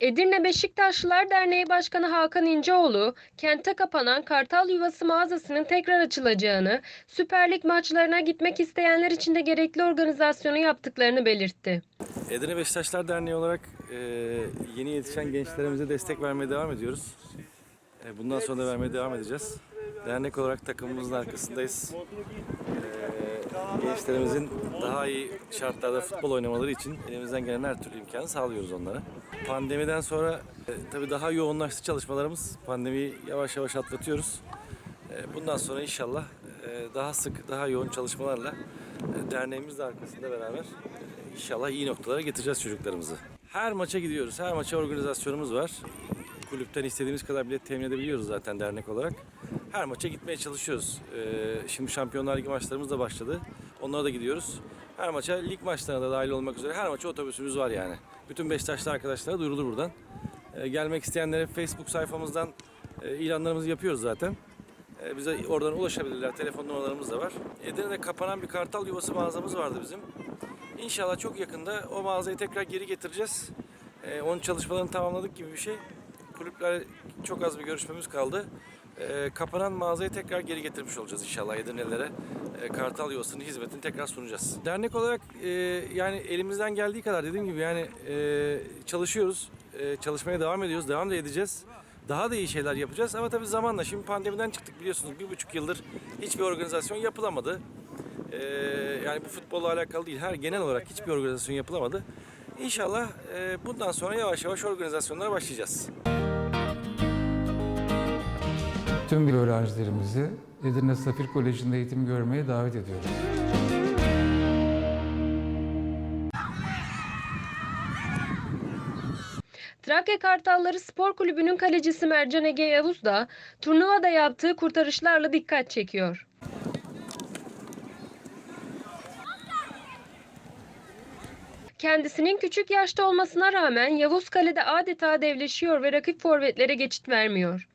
Edirne Beşiktaşlılar Derneği Başkanı Hakan İnceoğlu, kente kapanan Kartal Yuvası mağazasının tekrar açılacağını, Süper Lig maçlarına gitmek isteyenler için de gerekli organizasyonu yaptıklarını belirtti. Edirne Beşiktaşlar Derneği olarak e, yeni yetişen gençlerimize destek vermeye devam ediyoruz. E, bundan sonra da vermeye devam edeceğiz. Dernek olarak takımımızın arkasındayız. E, gençlerimizin daha iyi şartlarda futbol oynamaları için elimizden gelen her türlü imkanı sağlıyoruz onlara. Pandemiden sonra e, tabii daha yoğunlaştı çalışmalarımız. Pandemiyi yavaş yavaş atlatıyoruz. E, bundan sonra inşallah e, daha sık, daha yoğun çalışmalarla e, derneğimiz de arkasında beraber inşallah iyi noktalara getireceğiz çocuklarımızı. Her maça gidiyoruz, her maça organizasyonumuz var. Kulüpten istediğimiz kadar bilet temin edebiliyoruz zaten dernek olarak. Her maça gitmeye çalışıyoruz. E, şimdi Şampiyonlar Ligi maçlarımız da başladı. Onlara da gidiyoruz. Her maça lig maçlarına da dahil olmak üzere her maça otobüsümüz var yani. Bütün Beşiktaşlı arkadaşlara duyurulur buradan. E, gelmek isteyenlere Facebook sayfamızdan e, ilanlarımızı yapıyoruz zaten. E, bize oradan ulaşabilirler. Telefon numaralarımız da var. Edirne'de kapanan bir kartal yuvası mağazamız vardı bizim. İnşallah çok yakında o mağazayı tekrar geri getireceğiz. E, onun çalışmalarını tamamladık gibi bir şey. Kulüpler çok az bir görüşmemiz kaldı. E, kapanan mağazayı tekrar geri getirmiş olacağız inşallah Edirne'lere. E, kartal yuvasının hizmetini tekrar sunacağız. Dernek olarak e, yani elimizden geldiği kadar dediğim gibi yani e, çalışıyoruz. E, çalışmaya devam ediyoruz. Devam da edeceğiz. Daha da iyi şeyler yapacağız ama tabii zamanla şimdi pandemiden çıktık biliyorsunuz bir buçuk yıldır hiçbir organizasyon yapılamadı. Ee, yani bu futbolla alakalı değil her genel olarak hiçbir organizasyon yapılamadı. İnşallah e, bundan sonra yavaş yavaş organizasyonlara başlayacağız. Tüm öğrencilerimizi Edirne Safir Koleji'nde eğitim görmeye davet ediyoruz. Trakya Kartalları Spor Kulübü'nün kalecisi Mercan Ege Yavuz da turnuvada yaptığı kurtarışlarla dikkat çekiyor. Kendisinin küçük yaşta olmasına rağmen Yavuz kalede adeta devleşiyor ve rakip forvetlere geçit vermiyor.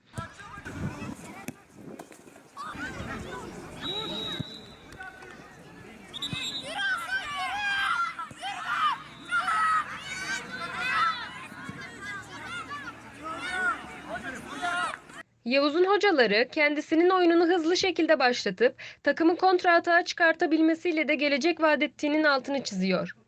Yavuz'un hocaları kendisinin oyununu hızlı şekilde başlatıp takımı kontra atağa çıkartabilmesiyle de gelecek vaat ettiğinin altını çiziyor.